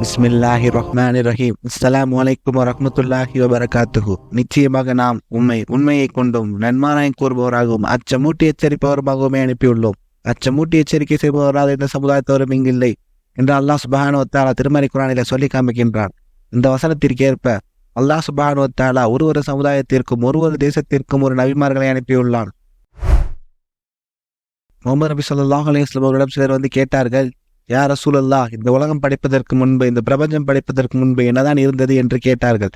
பிஸ்மில்லாஹி ரஹ்மான் ரஹீம் அஸ்லாம் வலைக்கும் வரஹ்மத்துல்லாஹி வபரகாத்துஹு நிச்சயமாக நாம் உண்மை உண்மையை கொண்டும் நன்மாராயம் கூறுபவராகவும் அச்சமூட்டி எச்சரிப்பவருமாகவுமே அனுப்பியுள்ளோம். அச்சமூட்டி எச்சரிக்கை செய்பவராக இந்த சமுதாயத்தவரும் இங்கில்லை என்று அல்லாஹ் சுபானுவத்தாலா திருமறை குரானில சொல்லி காமிக்கின்றான். இந்த வசனத்திற்கு ஏற்ப அல்லாஹ் சுபானுவத்தாலா ஒரு ஒரு சமுதாயத்திற்கும் ஒரு ஒரு தேசத்திற்கும் ஒரு நபிமார்களை அனுப்பியுள்ளான். முகமது நபி சொல்லாஹ் அலையம் அவர்களிடம் சிலர் வந்து கேட்டார்கள் யா ரசூலல்லா இந்த உலகம் படைப்பதற்கு முன்பு இந்த பிரபஞ்சம் படைப்பதற்கு முன்பு என்னதான் இருந்தது? என்று கேட்டார்கள்.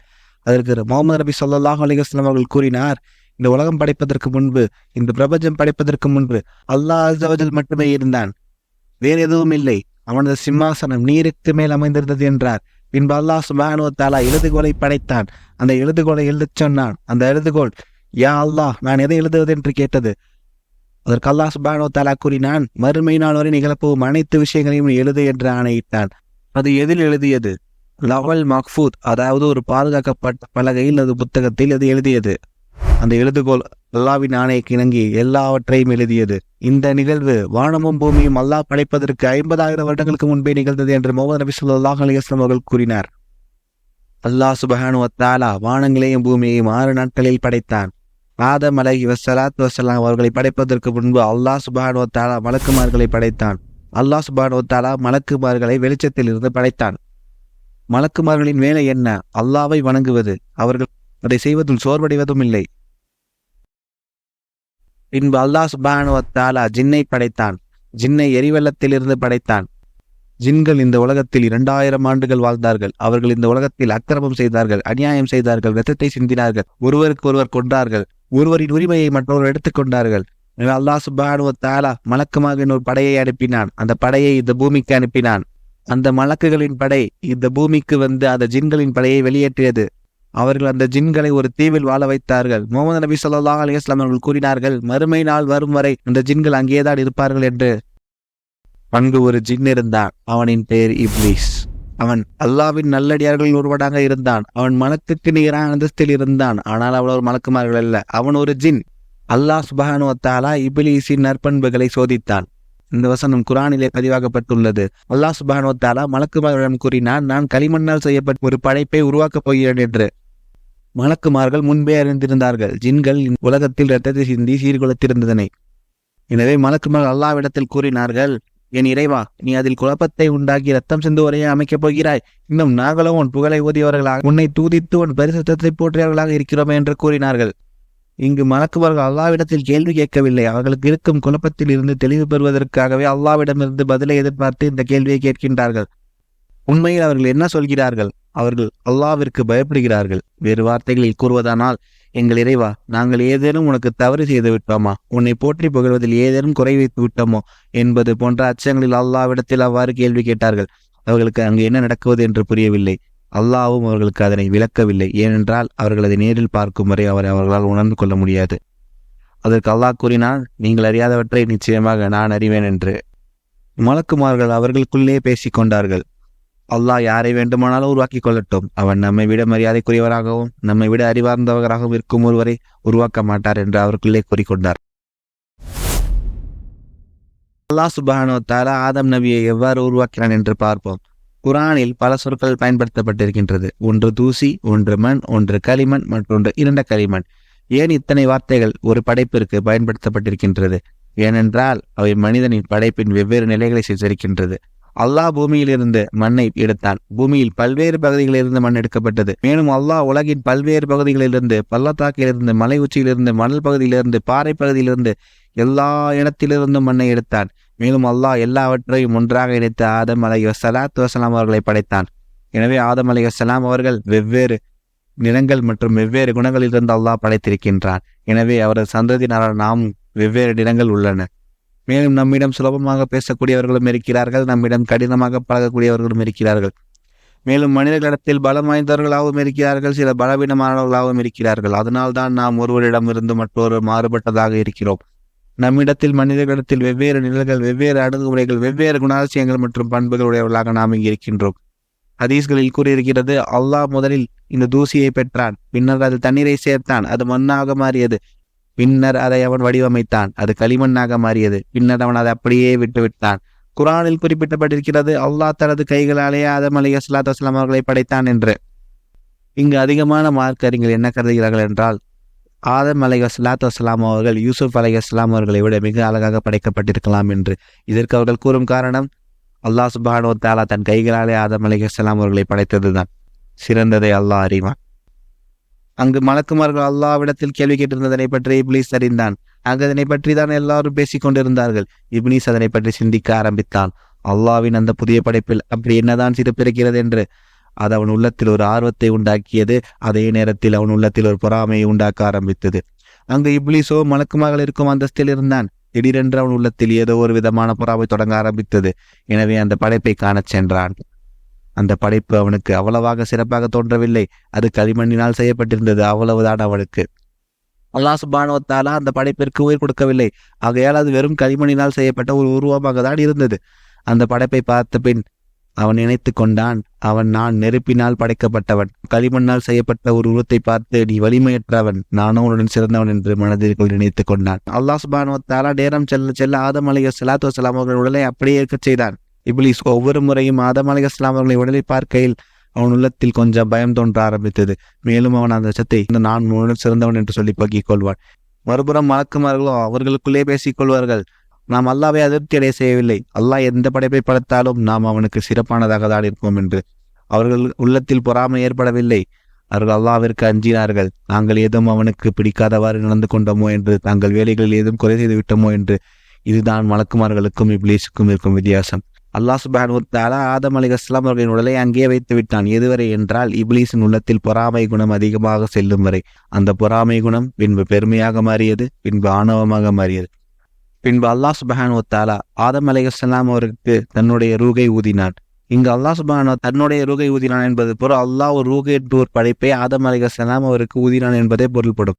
அதற்கு முகமது நபி சொல்லாஹ் அலைஹி அவர்கள் கூறினார் இந்த உலகம் படைப்பதற்கு முன்பு இந்த பிரபஞ்சம் படைப்பதற்கு முன்பு அல்லாஹ் அஸ்ஸவஜல் மட்டுமே இருந்தான். வேறு எதுவும் இல்லை. அவனது சிம்மாசனம் நீருக்கு மேல் அமைந்திருந்தது என்றார். பின்பு அல்லாஹ் சுபானு தாலா எழுதுகோலை படைத்தான். அந்த எழுதுகோலை எழுதச் சொன்னான். அந்த எழுதுகோல் யா அல்லாஹ் நான் எதை எழுதுவது? என்று கேட்டது. அதற்கு அல்லாஹ் சுபானோ தாலா கூறினான் மறுமை நாள் வரை நிகழப்போகும் அனைத்து விஷயங்களையும் எழுது என்று ஆணையிட்டான். அது எதில் எழுதியது? லவல் மக்ஃபூத் அதாவது ஒரு பாதுகாக்கப்பட்ட பலகையில் அது புத்தகத்தில் அது எழுதியது. அந்த எழுதுகோல் அல்லாவின் ஆணையை இணங்கி எல்லாவற்றையும் எழுதியது. இந்த நிகழ்வு வானமும் பூமியும் அல்லாஹ் படைப்பதற்கு ஐம்பதாயிரம் வருடங்களுக்கு முன்பே நிகழ்ந்தது என்று முகமது நபி சொல்லாஹ் அலிஸ்லாம் அவர்கள் கூறினார். அல்லாஹ் சுபஹானு வத்தாலா வானங்களையும் பூமியையும் ஆறு நாட்களில் படைத்தான். ஆதம் இவர் வசலாத் வசலாம் அவர்களை படைப்பதற்கு முன்பு அல்லாஹ் சுபானோ தாலா மலக்குமார்களை படைத்தான். அல்லாஹ் சுபானோ தாலா மலக்குமார்களை வெளிச்சத்தில் இருந்து படைத்தான். மலக்குமார்களின் வேலை என்ன? அல்லாவை வணங்குவது. அவர்கள் அதை செய்வதில் சோர்வடைவதும் இல்லை. பின்பு அல்லாஹ் சுபானோ தாலா ஜின்னை படைத்தான். ஜின்னை எரிவெள்ளத்திலிருந்து படைத்தான். ஜின்கள் இந்த உலகத்தில் இரண்டாயிரம் ஆண்டுகள் வாழ்ந்தார்கள். அவர்கள் இந்த உலகத்தில் அக்கிரமம் செய்தார்கள் அநியாயம் செய்தார்கள் ரத்தத்தை சிந்தினார்கள் ஒருவருக்கு ஒருவர் கொன்றார்கள். ஒருவரின் உரிமையை மற்றவர் எடுத்துக்கொண்டார்கள். எனவே அல்லாஹ் சுபானு தாலா மலக்குமாக ஒரு படையை அனுப்பினான். அந்த படையை இந்த பூமிக்கு அனுப்பினான். அந்த மலக்குகளின் படை இந்த பூமிக்கு வந்து அந்த ஜின்களின் படையை வெளியேற்றியது. அவர்கள் அந்த ஜின்களை ஒரு தீவில் வாழ வைத்தார்கள். முகமது நபி சொல்லா அலிஸ்லாம் அவர்கள் கூறினார்கள் மறுமை நாள் வரும் வரை அந்த ஜின்கள் அங்கேதான் இருப்பார்கள் என்று. அங்கு ஒரு ஜின் இருந்தான். அவனின் பெயர் இப்லீஸ். அவன் அல்லாவின் நல்லடியார்களில் ஒருவனாக இருந்தான். அவன் மனத்துக்கு நிகரான அந்தஸ்தில் இருந்தான். ஆனால் அவள் ஒரு மலக்குமார்கள் அல்ல. அவன் ஒரு ஜின். அல்லாஹ் சுபஹானு இபிலிசின் நற்பண்புகளை சோதித்தான். இந்த வசனம் குரானிலே பதிவாகப்பட்டுள்ளது அல்லாஹ் சுபானுவத்தாலா மலக்குமார்களிடம் கூறினான் நான் களிமண்ணால் செய்யப்பட்ட ஒரு படைப்பை உருவாக்கப் போகிறேன் என்று. மலக்குமார்கள் முன்பே அறிந்திருந்தார்கள். ஜின்கள் உலகத்தில் இரத்தத்தை சிந்தி சீர்குலைத்திருந்ததனை. எனவே மலக்குமார்கள் அல்லாவிடத்தில் கூறினார்கள் என் இறைவா நீ அதில் குழப்பத்தை உண்டாக்கி ரத்தம் சிந்துவரையே அமைக்கப் போகிறாய். இன்னும் நாங்களும் உன் புகழை ஓதியவர்களாக உன்னை தூதித்து உன் பரிசுத்தத்தை போற்றியவர்களாக இருக்கிறோமே என்று கூறினார்கள். இங்கு மலக்குவர்கள் அல்லாவிடத்தில் கேள்வி கேட்கவில்லை. அவர்களுக்கு இருக்கும் குழப்பத்தில் இருந்து தெளிவு பெறுவதற்காகவே அல்லாவிடமிருந்து பதிலை எதிர்பார்த்து இந்த கேள்வியை கேட்கின்றார்கள். உண்மையில் அவர்கள் என்ன சொல்கிறார்கள்? அவர்கள் அல்லாவிற்கு பயப்படுகிறார்கள். வேறு வார்த்தைகளில் கூறுவதானால் எங்கள் இறைவா நாங்கள் ஏதேனும் உனக்கு தவறு செய்து விட்டோமா? உன்னை போற்றி புகழ்வதில் ஏதேனும் குறை வைத்து விட்டோமோ? என்பது போன்ற அச்சங்களில் அல்லாவிடத்தில் அவ்வாறு கேள்வி கேட்டார்கள். அவர்களுக்கு அங்கு என்ன நடக்குவது என்று புரியவில்லை. அல்லாவும் அவர்களுக்கு அதனை விளக்கவில்லை. ஏனென்றால் அவர்கள் அதை நேரில் பார்க்கும் வரை அவரை அவர்களால் உணர்ந்து கொள்ள முடியாது. அதற்கு அல்லாஹ் கூறினால் நீங்கள் அறியாதவற்றை நிச்சயமாக நான் அறிவேன் என்று. மலக்குமார்கள் அவர்களுக்குள்ளே பேசிக்கொண்டார்கள் அல்லாஹ் யாரை வேண்டுமானாலும் உருவாக்கி கொள்ளட்டும். அவன் நம்மை விட மரியாதைக்குரியவராகவும் நம்மை விட அறிவார்ந்தவராகவும் இருக்கும் ஒருவரை உருவாக்க மாட்டார் என்று அவருக்குள்ளே கூறிக்கொண்டார். அல்லாஹ் சுபானோ தாலா ஆதம் நபியை எவ்வாறு உருவாக்கினான் என்று பார்ப்போம். குரானில் பல சொற்கள் பயன்படுத்தப்பட்டிருக்கின்றது. ஒன்று தூசி ஒன்று மண் ஒன்று களிமண் மற்றொன்று இரண்ட களிமண். ஏன் இத்தனை வார்த்தைகள் ஒரு படைப்பிற்கு பயன்படுத்தப்பட்டிருக்கின்றது? ஏனென்றால் அவை மனிதனின் படைப்பின் வெவ்வேறு நிலைகளை சித்தரிக்கின்றது. அல்லாஹ் பூமியிலிருந்து மண்ணை எடுத்தான் பூமியில் பல்வேறு பகுதிகளிலிருந்து மண் எடுக்கப்பட்டது. மேலும் அல்லாஹ் உலகின் பல்வேறு பகுதிகளிலிருந்து பள்ளத்தாக்கிலிருந்து மலை உச்சியிலிருந்து மணல் பகுதியிலிருந்து பாறை பகுதியிலிருந்து எல்லா இடத்திலிருந்தும் மண்ணை எடுத்தான் மேலும் அல்லாஹ் எல்லாவற்றையும் ஒன்றாக இணைத்து ஆதம் அலை சலாத் வசலாம் அவர்களை படைத்தான். எனவே ஆதம் அலை வசலாம் அவர்கள் வெவ்வேறு நிறங்கள் மற்றும் வெவ்வேறு குணங்களிலிருந்து அல்லாஹ் படைத்திருக்கின்றான். எனவே அவரது சந்ததியினரால் நாம் வெவ்வேறு நிறங்கள் உள்ளன. மேலும் நம்மிடம் சுலபமாக பேசக்கூடியவர்களும் இருக்கிறார்கள். நம்மிடம் கடினமாக பழகக்கூடியவர்களும் இருக்கிறார்கள். மேலும் மனிதர்களிடத்தில் பலம் வாய்ந்தவர்களாகவும் இருக்கிறார்கள். சில பலவீனமானவர்களாகவும் இருக்கிறார்கள். அதனால்தான் நாம் ஒருவரிடம் இருந்து மற்றொரு மாறுபட்டதாக இருக்கிறோம். நம்மிடத்தில் மனிதர்களிடத்தில் வெவ்வேறு நிலைகள் வெவ்வேறு அணுகுமுறைகள் வெவ்வேறு குணாதிசயங்கள் மற்றும் பண்புகள் உடையவர்களாக நாம் இங்கு இருக்கின்றோம். ஹதீஸ்களில் கூறியிருக்கிறது அல்லாஹ் முதலில் இந்த தூசியை பெற்றான் பின்னர் அது தண்ணீரை சேர்த்தான். அது மண்ணாக மாறியது. பின்னர் அதை அவன் வடிவமைத்தான். அது களிமண்ணாக மாறியது. பின்னர் அவன் அதை அப்படியே விட்டுவிட்டான். குரானில் குறிப்பிட்டப்பட்டிருக்கிறது அல்லாஹ் தனது கைகளாலேயே ஆதம் அலி அஸ்லாத் அஸ்லாம் அவர்களை படைத்தான் என்று. இங்கு அதிகமான மார்க் அறிஞர்கள் என்ன கருதுகிறார்கள் என்றால் ஆதம் அலை அஸ்லாத் அஸ்லாம் அவர்கள் யூசுப் அலை அஸ்லாம் அவர்களை விட மிக அழகாக படைக்கப்பட்டிருக்கலாம் என்று. இதற்கு அவர்கள் கூறும் காரணம் அல்லாஹ் சுபானோ தாலா தன் கைகளாலே ஆதம் அலை அஸ்லாம் அவர்களை படைத்ததுதான். சிறந்ததை அல்லாஹ் அறிவான். அங்கு மலக்குமார்கள் அல்லாவிடத்தில் கேள்வி கேட்டிருந்ததனை பற்றி இப்லீஸ் அறிந்தான். அங்கு அதனை பற்றி தான் எல்லாரும் பேசிக் கொண்டிருந்தார்கள். இப்லீஸ் அதனை பற்றி சிந்திக்க ஆரம்பித்தான். அல்லாவின் அந்த புதிய படைப்பில் அப்படி என்னதான் சிறப்பிருக்கிறது என்று? அது அவன் உள்ளத்தில் ஒரு ஆர்வத்தை உண்டாக்கியது. அதே நேரத்தில் அவன் உள்ளத்தில் ஒரு பொறாமையை உண்டாக்க ஆரம்பித்தது. அங்கு இப்லீஸோ மலக்குமார்கள் இருக்கும் அந்தஸ்தில் இருந்தான். திடீரென்று அவன் உள்ளத்தில் ஏதோ ஒரு விதமான பொறாமை தொடங்க ஆரம்பித்தது. எனவே அந்த படைப்பை காணச் சென்றான். அந்த படைப்பு அவனுக்கு அவ்வளவாக சிறப்பாக தோன்றவில்லை. அது களிமண்ணினால் செய்யப்பட்டிருந்தது. அவ்வளவுதான் அவனுக்கு. அல்லாஹ் சுபானுவத்தாலா அந்த படைப்பிற்கு உயிர் கொடுக்கவில்லை. ஆகையால் அது வெறும் களிமண்ணினால் செய்யப்பட்ட ஒரு உருவமாக தான் இருந்தது. அந்த படைப்பை பார்த்த பின் அவன் நினைத்து கொண்டான் அவன் நான் நெருப்பினால் படைக்கப்பட்டவன். களிமண்ணால் செய்யப்பட்ட ஒரு உருவத்தை பார்த்து நீ வலிமையற்றவன். நானும் உன்னுடன் சிறந்தவன் என்று மனதிற்குள் நினைத்து கொண்டான். அல்லாஹ் சுபானுவத்தாலா நேரம் செல்ல செல்ல ஆதம் அலி சலாத்து வசலாம் அவர்கள் உடலை அப்படியே இருக்கச் செய்தான். இப்லீஸ் ஒவ்வொரு முறையும் ஆதம் அலி இஸ்லாம் அவர்களை உடலை பார்க்கையில் அவன் உள்ளத்தில் கொஞ்சம் பயம் தோன்ற ஆரம்பித்தது. மேலும் அவன் அந்த சத்தை இந்த நான் முழு சிறந்தவன் என்று சொல்லி பகிக் கொள்வான். மறுபுறம் மலக்குமார்களோ அவர்களுக்குள்ளே பேசிக் கொள்வார்கள். நாம் அல்லாவை அதிருப்தி அடைய செய்யவில்லை. அல்லாஹ் எந்த படைப்பை படைத்தாலும் நாம் அவனுக்கு சிறப்பானதாக தான் இருப்போம் என்று. அவர்கள் உள்ளத்தில் பொறாமை ஏற்படவில்லை. அவர்கள் அல்லாவிற்கு அஞ்சினார்கள். நாங்கள் ஏதும் அவனுக்கு பிடிக்காதவாறு நடந்து கொண்டோமோ என்று தங்கள் வேலைகளில் ஏதும் குறை செய்து விட்டோமோ என்று. இதுதான் மலக்குமார்களுக்கும் இப்லீஸுக்கும் இருக்கும் வித்தியாசம். அல்லாஹ் சுபான் ஆதம் அலி அஸ்லாம் அவர்களின் உடலை அங்கே வைத்து விட்டான். எதுவரை என்றால் இப்லீஸின் உள்ளத்தில் பொறாமை குணம் அதிகமாக செல்லும் வரை அந்த பொறாமை குணம் பின்பு பெருமையாக மாறியது பின்பு ஆணவமாக மாறியது. பின்பு அல்லாஹ் சுபஹான் ஒத்தாலா ஆதம் அலி அஸ்லாம் அவருக்கு தன்னுடைய ரூகை ஊதினான். இங்கு அல்லாஹ் சுபானோ தன்னுடைய ரூகை ஊதினான் என்பது பொருள். அல்லாஹ் ஒரு ரூகை என்று ஒரு படைப்பை ஆதம் அலி அஸ்லாம் அவருக்கு ஊதினான் என்பதே பொருள்படும்.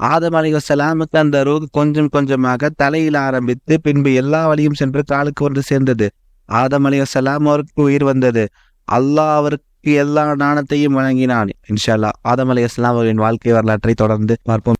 ஆதம் அலி அஸ்லாமுக்கு அந்த ரூகு கொஞ்சம் கொஞ்சமாக தலையில் ஆரம்பித்து பின்பு எல்லா வழியும் சென்று காலுக்கு வந்து சேர்ந்தது. ஆதம் அலி அஸ்லாம் அவருக்கு உயிர் வந்தது. அல்லாஹ் அவருக்கு எல்லா நாணத்தையும் வழங்கினான். இன்ஷா அல்லா ஆதம் அலி அஸ்லாம் அவர்களின் வாழ்க்கை வரலாற்றை தொடர்ந்து பார்ப்போம்.